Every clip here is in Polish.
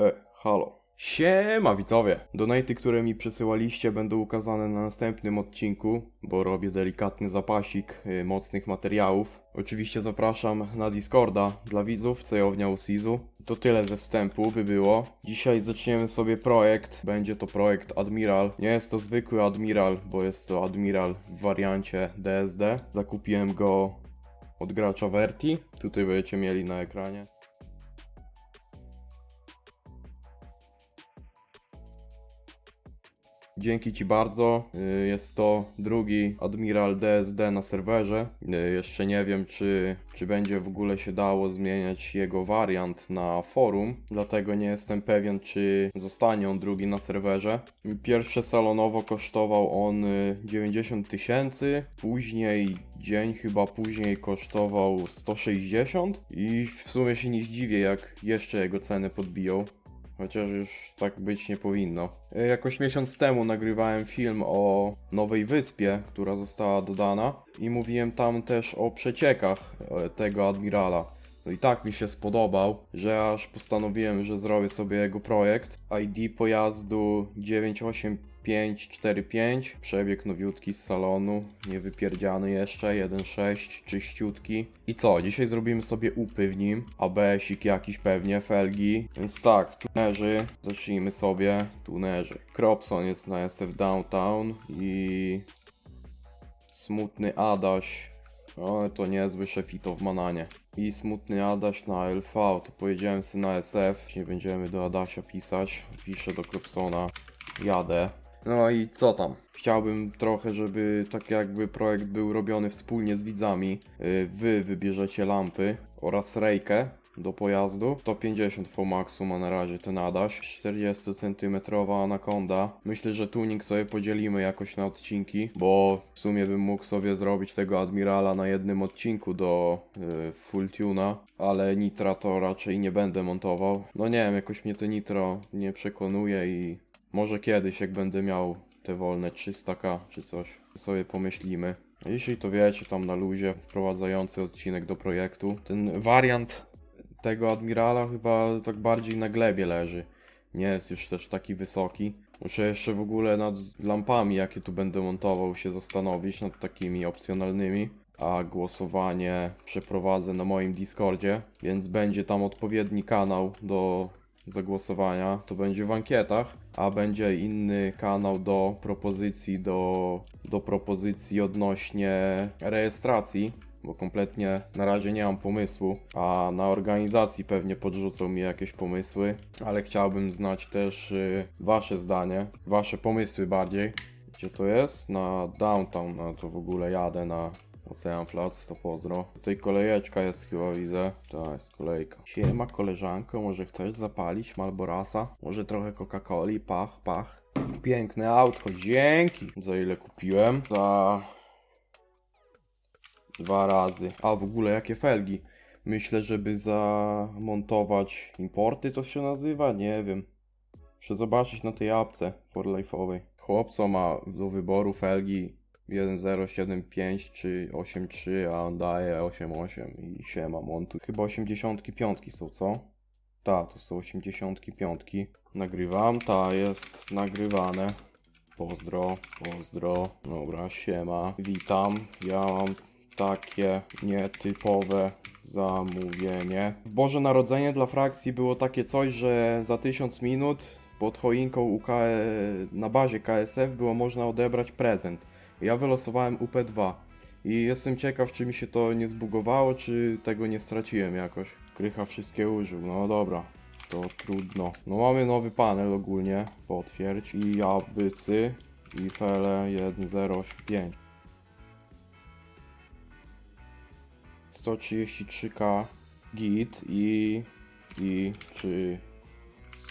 E, halo. Siema widzowie! Donaty, które mi przesyłaliście będą ukazane na następnym odcinku, bo robię delikatny zapasik y, mocnych materiałów. Oczywiście zapraszam na Discorda dla widzów, cejownia Usizu. To tyle ze wstępu by było. Dzisiaj zaczniemy sobie projekt. Będzie to projekt Admiral. Nie jest to zwykły Admiral, bo jest to Admiral w wariancie DSD. Zakupiłem go od gracza Verti. Tutaj będziecie mieli na ekranie. Dzięki Ci bardzo. Y, Jest to drugi Admiral DSD na serwerze. Y, Jeszcze nie wiem, czy, czy będzie w ogóle się dało zmieniać jego wariant na forum, dlatego nie jestem pewien, czy zostanie on drugi na serwerze. Pierwsze salonowo kosztował on y, 90 tysięcy, później dzień chyba później kosztował 160 i w sumie się nie zdziwię, jak jeszcze jego ceny podbiją. Chociaż już tak być nie powinno. E, Jakoś miesiąc temu nagrywałem film o nowej wyspie, która została dodana i mówiłem tam też o przeciekach e, tego admirala. No i tak mi się spodobał, że aż postanowiłem, że zrobię sobie jego projekt. ID pojazdu 98545, przebieg nowiutki z salonu, niewypierdziany jeszcze, 1.6, czyściutki. I co, dzisiaj zrobimy sobie upy w nim, ABS-ik jakiś pewnie, felgi. Więc tak, tunerzy, zacznijmy sobie, tunerzy. Cropson jest na SF Downtown i smutny Adaś. O, to niezły szefito w Mananie. I smutny Adaś na LV, to pojedziemy sobie na SF. Nie będziemy do Adasia pisać. Piszę do Kropsona. Jadę. No i co tam? Chciałbym trochę, żeby tak jakby projekt był robiony wspólnie z widzami. Yy, Wy wybierzecie lampy oraz rejkę do pojazdu. 150 Vmaxu ma na razie ten Adaś. 40 cm Anaconda. Myślę, że tuning sobie podzielimy jakoś na odcinki, bo w sumie bym mógł sobie zrobić tego Admirala na jednym odcinku do yy, full tuna, ale nitra to raczej nie będę montował. No nie wiem, jakoś mnie to nitro nie przekonuje i może kiedyś, jak będę miał te wolne 300k czy coś, sobie pomyślimy. Jeśli to wiecie, tam na luzie wprowadzający odcinek do projektu. Ten wariant tego admirala chyba tak bardziej na glebie leży. Nie jest już też taki wysoki. Muszę jeszcze w ogóle nad lampami, jakie tu będę montował, się zastanowić, nad takimi opcjonalnymi. A głosowanie przeprowadzę na moim Discordzie, więc będzie tam odpowiedni kanał do zagłosowania. To będzie w ankietach, a będzie inny kanał do propozycji, do, do propozycji odnośnie rejestracji bo kompletnie na razie nie mam pomysłu, a na organizacji pewnie podrzucą mi jakieś pomysły, ale chciałbym znać też y, wasze zdanie, wasze pomysły bardziej. Gdzie to jest? Na downtown, no to w ogóle jadę na Ocean Flats, to pozdro. Tutaj kolejeczka jest chyba, widzę. To jest kolejka. Siema koleżanko, może chcesz zapalić Malborasa? Może trochę Coca-Coli? Pach, pach. Piękne autko, dzięki! Za ile kupiłem? Za Dwa razy. A w ogóle jakie felgi? Myślę, żeby zamontować importy, to się nazywa? Nie wiem. Muszę zobaczyć na tej apce forlife'owej. Chłopco ma do wyboru felgi 1075 czy 83, a on daje 88 i siema montu. Chyba 85 są, co? Ta, to są 85. Nagrywam, ta jest nagrywane. Pozdro, pozdro. Dobra, siema. Witam. Ja mam takie nietypowe zamówienie. W Boże Narodzenie dla frakcji było takie coś, że za 1000 minut pod choinką UK na bazie KSF było można odebrać prezent. Ja wylosowałem UP2 i jestem ciekaw, czy mi się to nie zbugowało, czy tego nie straciłem jakoś. Krycha wszystkie użył, no dobra. To trudno. No mamy nowy panel ogólnie, potwierdź. I abysy i fele 1085. 133k git i, i czy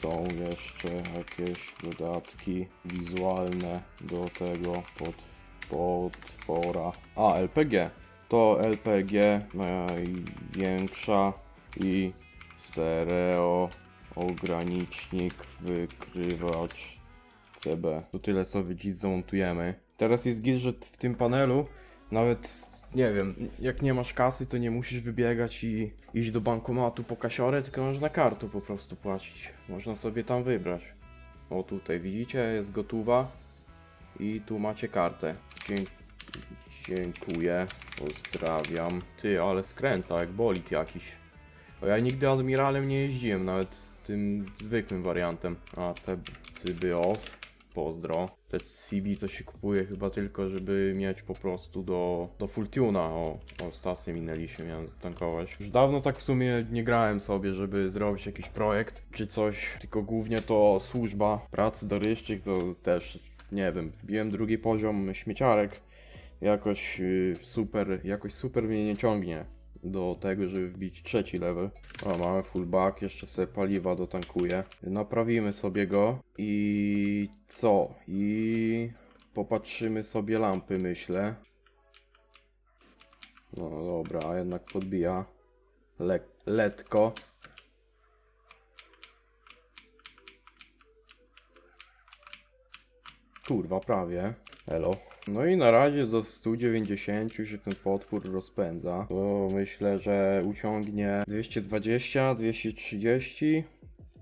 są jeszcze jakieś dodatki wizualne do tego pod, potwora. A, LPG. To LPG największa i stereo ogranicznik wykrywacz CB. To tyle sobie dziś zamontujemy. Teraz jest git, w tym panelu nawet nie wiem, jak nie masz kasy, to nie musisz wybiegać i iść do bankomatu po kasiorę, tylko można kartą po prostu płacić. Można sobie tam wybrać. O tutaj, widzicie, jest gotowa i tu macie kartę. Dzie dziękuję, pozdrawiam. Ty, ale skręca, jak bolid jakiś. Bo ja nigdy admiralem nie jeździłem, nawet tym zwykłym wariantem. A, C CBO, pozdro. Te CB to się kupuje chyba tylko, żeby mieć po prostu do, do full tuna. O, o, stację minęliśmy, miałem zatankować. Już dawno tak w sumie nie grałem sobie, żeby zrobić jakiś projekt czy coś, tylko głównie to służba. Pracy do ryszczych to też, nie wiem, wbiłem drugi poziom śmieciarek. Jakoś y, super, jakoś super mnie nie ciągnie do tego, żeby wbić trzeci level. O, mamy full back, jeszcze sobie paliwa dotankuję. Naprawimy sobie go i co? I popatrzymy sobie lampy, myślę. No dobra, jednak podbija. Le letko. Kurwa, prawie. Elo. No i na razie do 190 się ten potwór rozpędza. To myślę, że uciągnie 220, 230.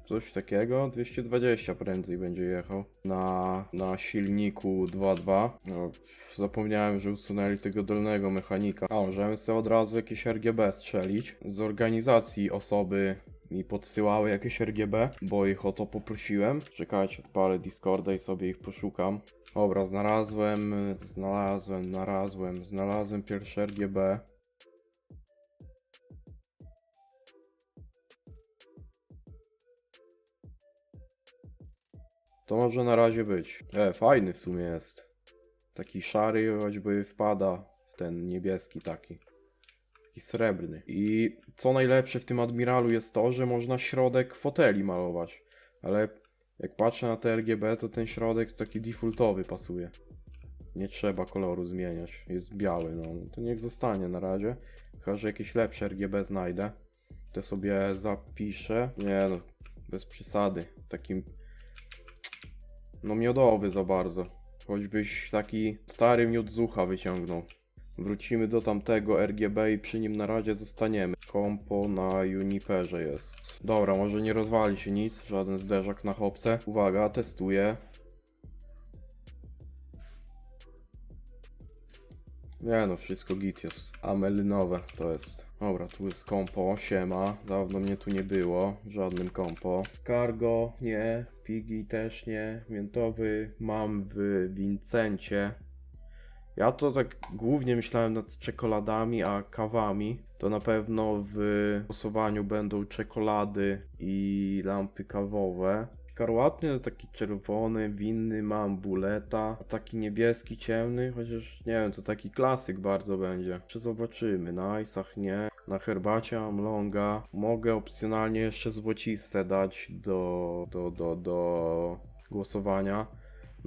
Coś takiego, 220 prędzej będzie jechał na, na silniku 2.2. No, zapomniałem, że usunęli tego dolnego mechanika. A, możemy sobie od razu jakieś RGB strzelić. Z organizacji osoby mi podsyłały jakieś RGB, bo ich o to poprosiłem. Czekajcie, odpalę Discorda i sobie ich poszukam. Dobra, znalazłem, znalazłem, znalazłem, znalazłem pierwsze RGB. To może na razie być. E, fajny w sumie jest. Taki szary, choćby wpada w ten niebieski taki. Srebrny. I co najlepsze w tym admiralu jest to, że można środek foteli malować. Ale jak patrzę na te RGB, to ten środek taki defaultowy pasuje. Nie trzeba koloru zmieniać. Jest biały, no. To niech zostanie na razie. Chyba, że jakieś lepsze RGB znajdę. Te sobie zapiszę. Nie no, bez przesady. Takim... No miodowy za bardzo. Choćbyś taki stary miód z ucha wyciągnął. Wrócimy do tamtego RGB i przy nim na razie zostaniemy. Kompo na Juniperze jest. Dobra, może nie rozwali się nic, żaden zderzak na hopce. Uwaga, testuję. Nie no, wszystko git jest. Amelynowe to jest. Dobra, tu jest kompo, siema. Dawno mnie tu nie było, w żadnym kompo. Cargo, nie. Pigi też nie. Miętowy mam w Vincencie. Ja to tak głównie myślałem nad czekoladami, a kawami. To na pewno w losowaniu będą czekolady i lampy kawowe. Karłatny to taki czerwony, winny mam buleta, a taki niebieski ciemny, chociaż nie wiem, to taki klasyk bardzo będzie. Czy zobaczymy, na Icach nie, na herbacie mam longa. Mogę opcjonalnie jeszcze złociste dać do, do, do, do głosowania.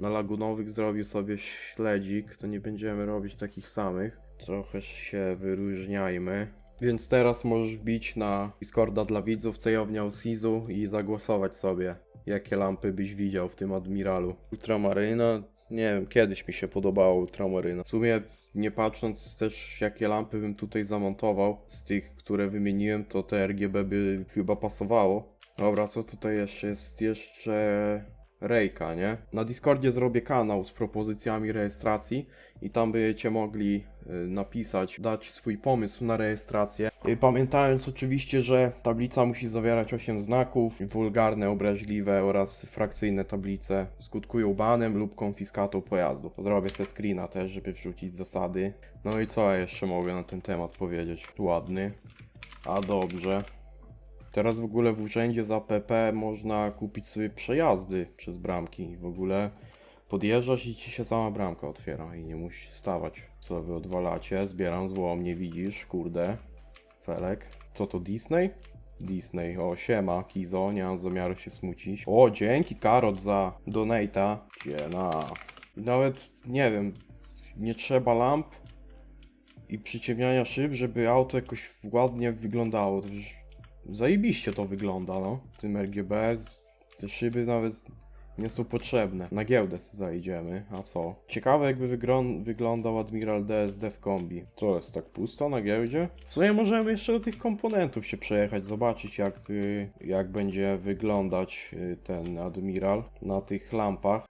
Na lagunowych zrobił sobie śledzik, to nie będziemy robić takich samych. Trochę się wyróżniajmy. Więc teraz możesz wbić na Discorda dla widzów cejownia Sizu i zagłosować sobie, jakie lampy byś widział w tym admiralu. Ultramaryna, nie wiem, kiedyś mi się podobało Ultramaryna. W sumie nie patrząc też jakie lampy bym tutaj zamontował, z tych, które wymieniłem, to te RGB by chyba pasowało. Dobra, co tutaj jeszcze jest? Jeszcze Rejka, nie? Na Discordzie zrobię kanał z propozycjami rejestracji i tam będziecie mogli y, napisać, dać swój pomysł na rejestrację. Y, Pamiętając oczywiście, że tablica musi zawierać 8 znaków, wulgarne, obraźliwe oraz frakcyjne tablice skutkują banem lub konfiskatą pojazdu. Zrobię sobie screena też, żeby wrzucić zasady. No i co ja jeszcze mogę na ten temat powiedzieć? Ładny. A dobrze. Teraz w ogóle w urzędzie za PP można kupić sobie przejazdy przez bramki. W ogóle podjeżdżasz i ci się sama bramka otwiera i nie musisz stawać. Co wy odwalacie? Zbieram złom, nie widzisz? Kurde. Felek. Co to Disney? Disney. O, siema, Kizo, nie mam zamiaru się smucić. O, dzięki Karot za donata. Dziena. I nawet, nie wiem, nie trzeba lamp i przyciemniania szyb, żeby auto jakoś ładnie wyglądało. To już Zajebiście to wygląda, no. Tym RGB. Te szyby nawet Nie są potrzebne. Na giełdę zajdziemy. A co? Ciekawe jakby wyglą- wyglądał Admiral DSD w kombi. Co jest tak pusto na giełdzie? W sumie możemy jeszcze do tych komponentów się przejechać, zobaczyć jak, y, jak będzie wyglądać y, ten Admiral na tych lampach.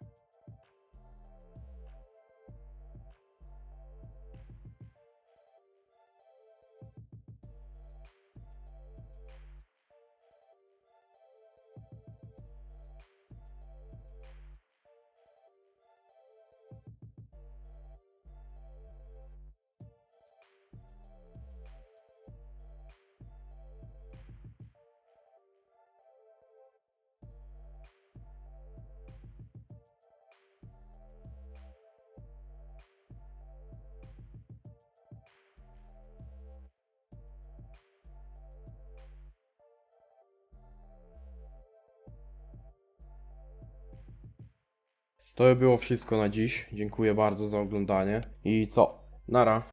To by było wszystko na dziś. Dziękuję bardzo za oglądanie. I co? Nara.